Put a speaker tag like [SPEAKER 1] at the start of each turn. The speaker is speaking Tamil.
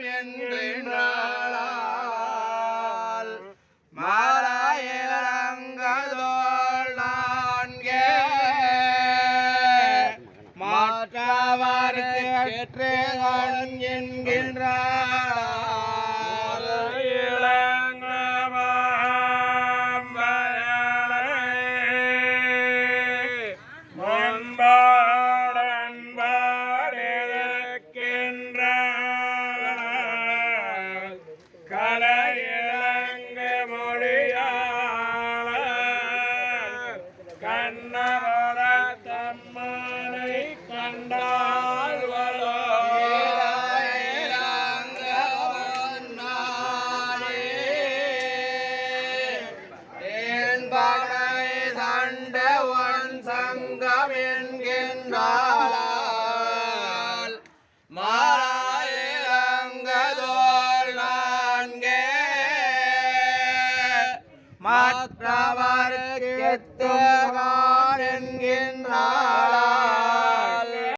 [SPEAKER 1] என்றாள் மாறாயிரங்கதோள் நான்கே மாற்றவருக்கு கேற்றேகன் என்கின்றாள்
[SPEAKER 2] கண்ணவர தம்மனை கண்டால் வளோ
[SPEAKER 1] சங்கம் என்கின்றாள் மாறாயிரங்கதோள் நான்கே. என்கின்றார்